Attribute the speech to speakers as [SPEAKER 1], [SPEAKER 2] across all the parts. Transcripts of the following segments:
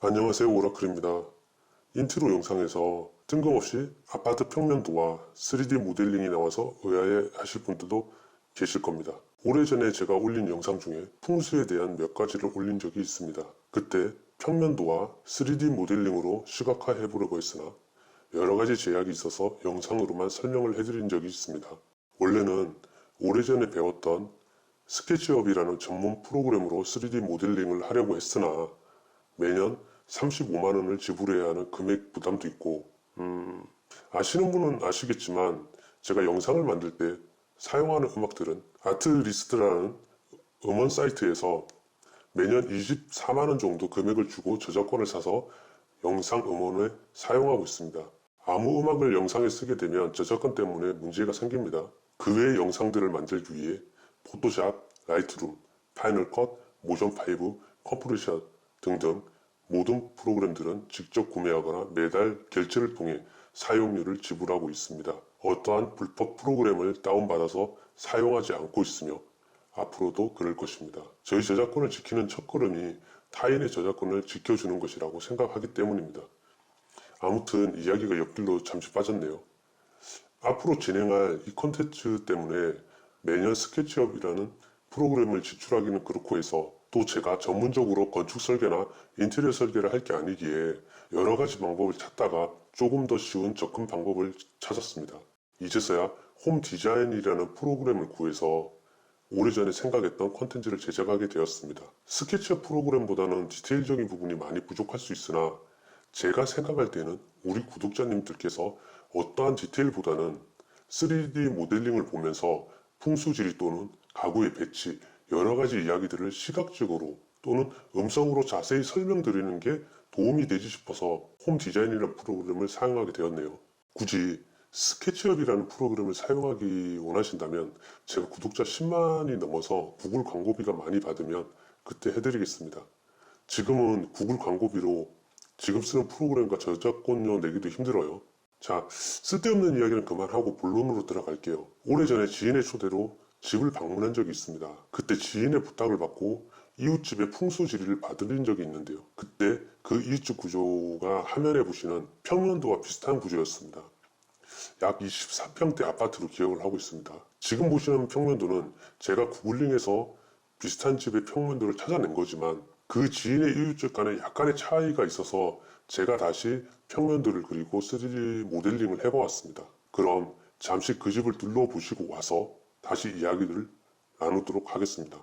[SPEAKER 1] 안녕하세요 오라클입니다. 인트로 영상에서 뜬금없이 아파트 평면도와 3D 모델링이 나와서 의아해 하실 분들도 계실 겁니다. 오래전에 제가 올린 영상 중에 풍수에 대한 몇 가지를 올린 적이 있습니다. 그때 평면도와 3D 모델링으로 시각화해 보려고 했으나 여러 가지 제약이 있어서 영상으로만 설명을 해드린 적이 있습니다. 원래는 오래전에 배웠던 스케치업이라는 전문 프로그램으로 3D 모델링을 하려고 했으나 매년 35만 원을 지불해야 하는 금액 부담도 있고 음, 아시는 분은 아시겠지만 제가 영상을 만들 때 사용하는 음악들은 아트리스트라는 음원 사이트에서 매년 24만 원 정도 금액을 주고 저작권을 사서 영상 음원을 사용하고 있습니다. 아무 음악을 영상에 쓰게 되면 저작권 때문에 문제가 생깁니다. 그 외의 영상들을 만들기 위해 포토샵, 라이트룸, 파이널 컷, 모션 파이브, 컴프레션 등등 모든 프로그램들은 직접 구매하거나 매달 결제를 통해 사용료를 지불하고 있습니다. 어떠한 불법 프로그램을 다운받아서 사용하지 않고 있으며 앞으로도 그럴 것입니다. 저희 저작권을 지키는 첫걸음이 타인의 저작권을 지켜주는 것이라고 생각하기 때문입니다. 아무튼 이야기가 옆길로 잠시 빠졌네요. 앞으로 진행할 이 콘텐츠 때문에 매년 스케치업이라는 프로그램을 지출하기는 그렇고 해서 또 제가 전문적으로 건축 설계나 인테리어 설계를 할 게 아니기에 여러 가지 방법을 찾다가 조금 더 쉬운 접근 방법을 찾았습니다. 이제서야 홈 디자인이라는 프로그램을 구해서 오래전에 생각했던 콘텐츠를 제작하게 되었습니다. 스케치업 프로그램보다는 디테일적인 부분이 많이 부족할 수 있으나 제가 생각할 때는 우리 구독자님들께서 어떠한 디테일보다는 3D 모델링을 보면서 풍수지리 또는 가구의 배치, 여러 가지 이야기들을 시각적으로 또는 음성으로 자세히 설명드리는 게 도움이 되지 싶어서 홈 디자인이라는 프로그램을 사용하게 되었네요. 굳이 스케치업이라는 프로그램을 사용하기 원하신다면 제가 구독자 10만이 넘어서 구글 광고비가 많이 받으면 그때 해드리겠습니다. 지금은 구글 광고비로 지금 쓰는 프로그램과 저작권료 내기도 힘들어요. 자, 쓸데없는 이야기는 그만하고 본론으로 들어갈게요. 오래전에 지인의 초대로 집을 방문한 적이 있습니다. 그때 지인의 부탁을 받고 이웃집의 풍수지리를 봐드린 적이 있는데요. 그때 그 이웃집 구조가 화면에 보시는 평면도와 비슷한 구조였습니다. 약 24평대 아파트로 기억을 하고 있습니다. 지금 보시는 평면도는 제가 구글링해서 비슷한 집의 평면도를 찾아낸 거지만 그 지인의 이웃집 간에 약간의 차이가 있어서 제가 다시 평면도를 그리고 3D 모델링을 해보았습니다. 그럼 잠시 그 집을 둘러보시고 와서 다시 이야기를 나누도록 하겠습니다.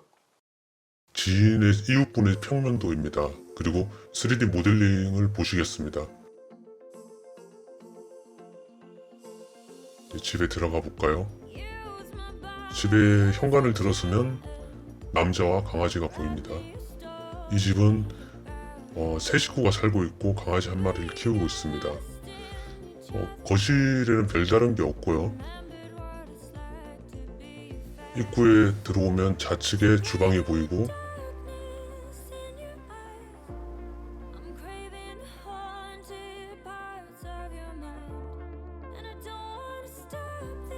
[SPEAKER 1] 지인의 이웃분의 평면도입니다. 그리고 3D 모델링을 보시겠습니다. 네, 집에 들어가 볼까요? 집에 현관을 들어서면 남자와 강아지가 보입니다. 이 집은 어, 세 식구가 살고 있고 강아지 한 마리를 키우고 있습니다. 어, 거실에는 별다른 게 없고요. 입구에 들어오면 좌측에 주방이 보이고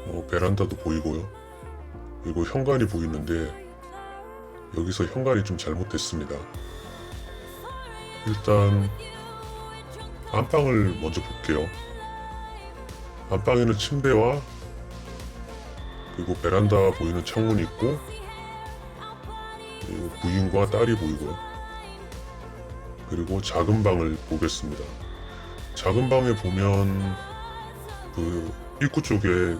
[SPEAKER 1] 어, 베란다도 보이고요. 그리고 현관이 보이는데 여기서 현관이 좀 잘못됐습니다. 일단 안방을 먼저 볼게요. 안방에는 침대와 그리고 베란다 보이는 창문이 있고 그리고 부인과 딸이 보이고요. 그리고 작은 방을 보겠습니다. 작은 방에 보면 그 입구 쪽에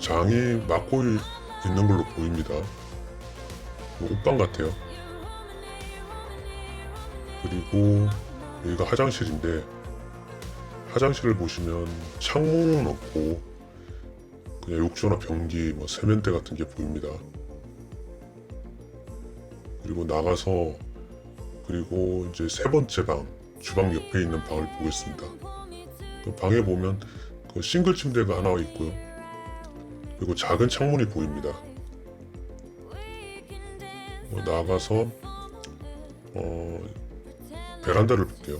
[SPEAKER 1] 장이 막고 이- 있는 걸로 보입니다. 뭐 옷방 같아요. 그리고 여기가 화장실인데 화장실을 보시면 창문은 없고 그냥 욕조나 변기, 뭐 세면대 같은 게 보입니다. 그리고 나가서 그리고 이제 세 번째 방 주방 옆에 있는 방을 보겠습니다. 그 방에 보면 그 싱글 침대가 하나 있고요. 그리고 작은 창문이 보입니다. 어, 나가서 어, 베란다를 볼게요.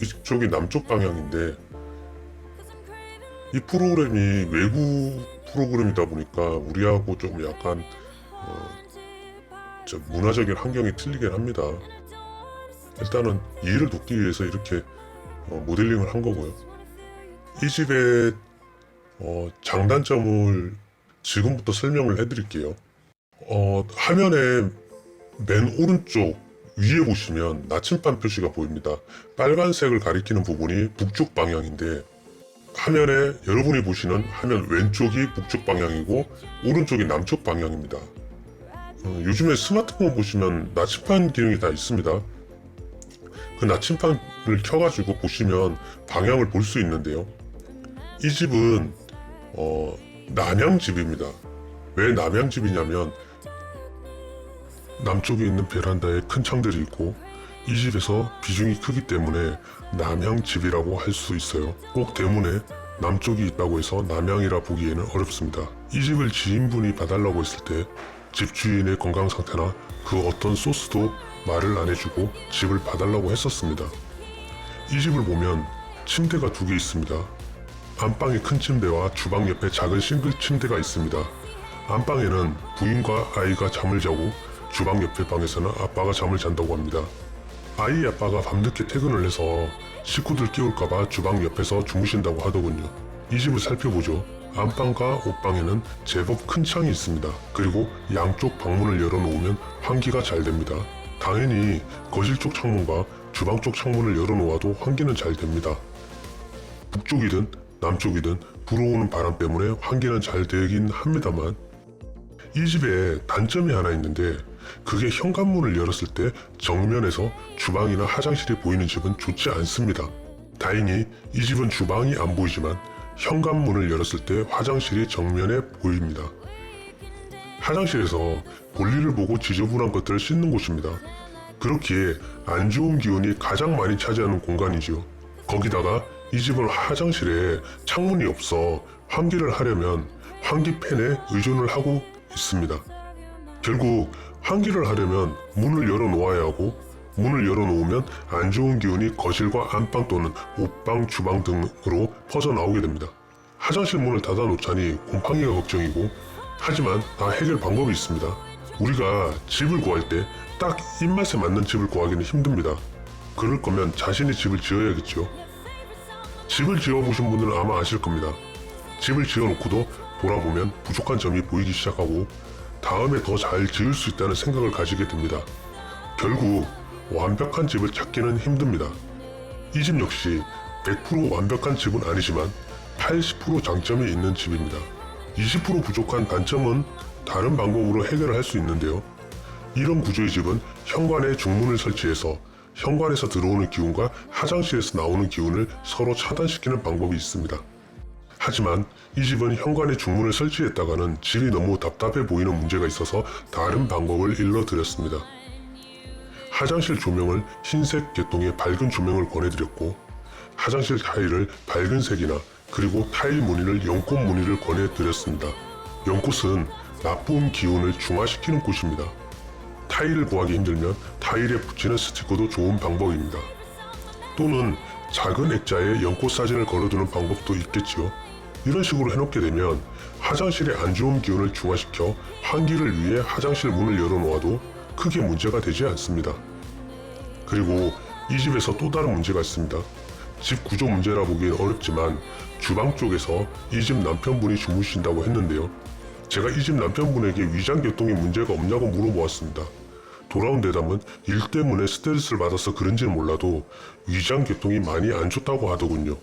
[SPEAKER 1] 이쪽이 남쪽 방향인데 이 프로그램이 외국 프로그램이다 보니까 우리하고 좀 약간 어, 저 문화적인 환경이 틀리긴 합니다. 일단은 이해를 돕기 위해서 이렇게 어, 모델링을 한 거고요. 이 집의 어, 장단점을 지금부터 설명을 해드릴게요. 어, 화면에 맨 오른쪽 위에 보시면 나침반 표시가 보입니다. 빨간색을 가리키는 부분이 북쪽 방향인데 화면에 여러분이 보시는 화면 왼쪽이 북쪽 방향이고 오른쪽이 남쪽 방향입니다. 어, 요즘에 스마트폰 보시면 나침반 기능이 다 있습니다. 그 나침반을 켜가지고 보시면 방향을 볼 수 있는데요. 이 집은 어, 남양집입니다. 왜 남양집이냐면 남쪽에 있는 베란다에 큰 창들이 있고 이 집에서 비중이 크기 때문에 남양집이라고 할 수 있어요. 꼭 대문에 남쪽이 있다고 해서 남양이라 보기에는 어렵습니다. 이 집을 지인분이 봐달라고 했을 때 집주인의 건강 상태나 그 어떤 소스도 말을 안 해주고 집을 봐달라고 했었습니다. 이 집을 보면 침대가 두 개 있습니다. 안방에 큰 침대와 주방 옆에 작은 싱글 침대가 있습니다. 안방에는 부인과 아이가 잠을 자고 주방 옆에 방에서는 아빠가 잠을 잔다고 합니다. 아이 아빠가 밤늦게 퇴근을 해서 식구들 깨울까봐 주방 옆에서 주무신다고 하더군요. 이 집을 살펴보죠. 안방과 옷방에는 제법 큰 창이 있습니다. 그리고 양쪽 방문을 열어놓으면 환기가 잘 됩니다. 당연히 거실 쪽 창문과 주방 쪽 창문을 열어놓아도 환기는 잘 됩니다. 북쪽이든 남쪽이든 불어오는 바람 때문에 환기는 잘 되긴 합니다만 이 집에 단점이 하나 있는데 그게 현관문을 열었을 때 정면에서 주방이나 화장실이 보이는 집은 좋지 않습니다. 다행히 이 집은 주방이 안 보이지만 현관문을 열었을 때 화장실이 정면에 보입니다. 화장실에서 볼일을 보고 지저분한 것들을 씻는 곳입니다. 그렇기에 안 좋은 기운이 가장 많이 차지하는 공간이지요. 거기다가 이 집은 화장실에 창문이 없어 환기를 하려면 환기팬에 의존을 하고 있습니다. 결국 환기를 하려면 문을 열어 놓아야 하고 문을 열어 놓으면 안 좋은 기운이 거실과 안방 또는 옷방, 주방 등으로 퍼져 나오게 됩니다. 화장실 문을 닫아 놓자니 곰팡이가 걱정이고 하지만 다 해결 방법이 있습니다. 우리가 집을 구할 때 딱 입맛에 맞는 집을 구하기는 힘듭니다. 그럴 거면 자신이 집을 지어야겠죠. 집을 지어보신 분들은 아마 아실 겁니다. 집을 지어놓고도 돌아보면 부족한 점이 보이기 시작하고 다음에 더 잘 지을 수 있다는 생각을 가지게 됩니다. 결국 완벽한 집을 찾기는 힘듭니다. 이 집 역시 100% 완벽한 집은 아니지만 80% 장점이 있는 집입니다. 20% 부족한 단점은 다른 방법으로 해결을 할수 있는데요. 이런 구조의 집은 현관에 중문을 설치해서 현관에서 들어오는 기운과 화장실에서 나오는 기운을 서로 차단시키는 방법이 있습니다. 하지만 이 집은 현관에 중문을 설치했다가는 집이 너무 답답해 보이는 문제가 있어서 다른 방법을 일러드렸습니다. 화장실 조명을 흰색 계통의 밝은 조명을 권해드렸고 화장실 타일을 밝은 색이나 그리고 타일 무늬를 연꽃 무늬를 권해드렸습니다. 연꽃은 나쁜 기운을 중화시키는 꽃입니다. 타일을 구하기 힘들면 타일에 붙이는 스티커도 좋은 방법입니다. 또는 작은 액자에 연꽃 사진을 걸어두는 방법도 있겠지요. 이런 식으로 해놓게 되면 화장실에 안 좋은 기운을 중화시켜 환기를 위해 화장실 문을 열어놓아도 크게 문제가 되지 않습니다. 그리고 이 집에서 또 다른 문제가 있습니다. 집 구조 문제라 보기엔 어렵지만 주방 쪽에서 이 집 남편분이 주무신다고 했는데요. 제가 이 집 남편분에게 위장 개통에 문제가 없냐고 물어보았습니다. 돌아온 대답은 일 때문에 스트레스를 받아서 그런지는 몰라도 위장 개통이 많이 안 좋다고 하더군요.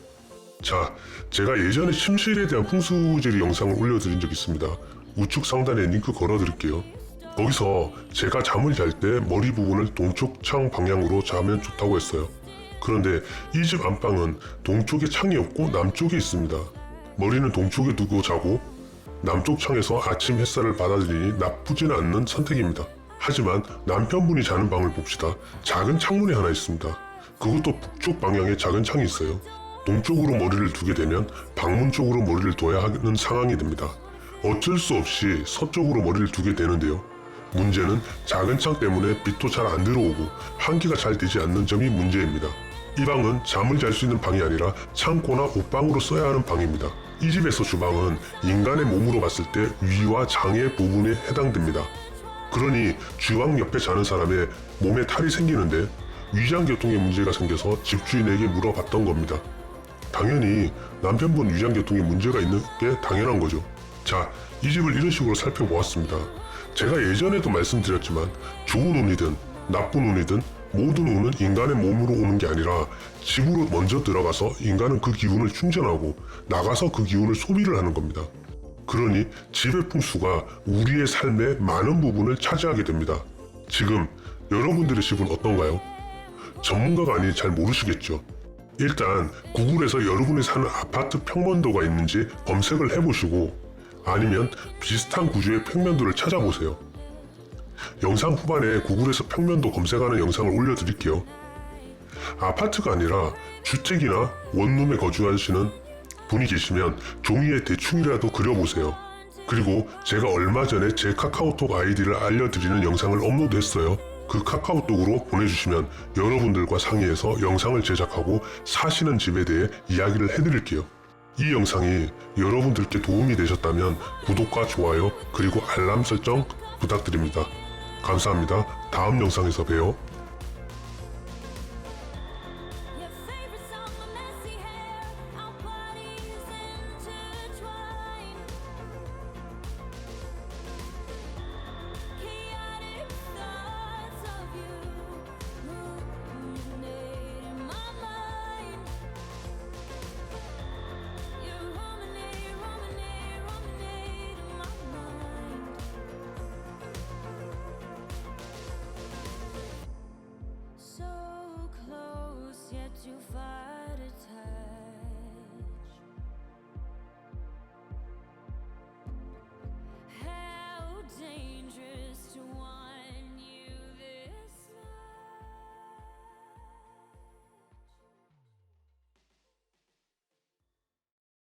[SPEAKER 1] 자, 제가 예전에 침실에 대한 풍수지리 영상을 올려드린 적 있습니다. 우측 상단에 링크 걸어드릴게요. 거기서 제가 잠을 잘 때 머리 부분을 동쪽 창 방향으로 자면 좋다고 했어요. 그런데 이 집 안방은 동쪽에 창이 없고 남쪽에 있습니다. 머리는 동쪽에 두고 자고 남쪽 창에서 아침 햇살을 받아들이니 나쁘지는 않는 선택입니다. 하지만 남편분이 자는 방을 봅시다. 작은 창문이 하나 있습니다. 그것도 북쪽 방향에 작은 창이 있어요. 동쪽으로 머리를 두게 되면 방문 쪽으로 머리를 둬야 하는 상황이 됩니다. 어쩔 수 없이 서쪽으로 머리를 두게 되는데요. 문제는 작은 창 때문에 빛도 잘 안 들어오고 환기가 잘 되지 않는 점이 문제입니다. 이 방은 잠을 잘 수 있는 방이 아니라 창고나 옷방으로 써야 하는 방입니다. 이 집에서 주방은 인간의 몸으로 봤을 때 위와 장의 부분에 해당됩니다. 그러니 주방 옆에 자는 사람의 몸에 탈이 생기는데 위장교통에 문제가 생겨서 집주인에게 물어봤던 겁니다. 당연히 남편분 위장교통에 문제가 있는 게 당연한 거죠. 자, 이 집을 이런 식으로 살펴보았습니다. 제가 예전에도 말씀드렸지만 좋은 운이든 나쁜 운이든 모든 운은 인간의 몸으로 오는 게 아니라 집으로 먼저 들어가서 인간은 그 기운을 충전하고 나가서 그 기운을 소비를 하는 겁니다. 그러니 집의 풍수가 우리의 삶의 많은 부분을 차지하게 됩니다. 지금 여러분들의 집은 어떤가요? 전문가가 아니 잘 모르시겠죠. 일단 구글에서 여러분이 사는 아파트 평면도가 있는지 검색을 해보시고 아니면 비슷한 구조의 평면도를 찾아보세요. 영상 후반에 구글에서 평면도 검색하는 영상을 올려드릴게요. 아파트가 아니라 주택이나 원룸에 거주하시는 분이 계시면 종이에 대충이라도 그려보세요. 그리고 제가 얼마 전에 제 카카오톡 아이디를 알려드리는 영상을 업로드했어요. 그 카카오톡으로 보내주시면 여러분들과 상의해서 영상을 제작하고 사시는 집에 대해 이야기를 해드릴게요. 이 영상이 여러분들께 도움이 되셨다면 구독과 좋아요 그리고 알람 설정 부탁드립니다. 감사합니다. 다음 영상에서 봬요.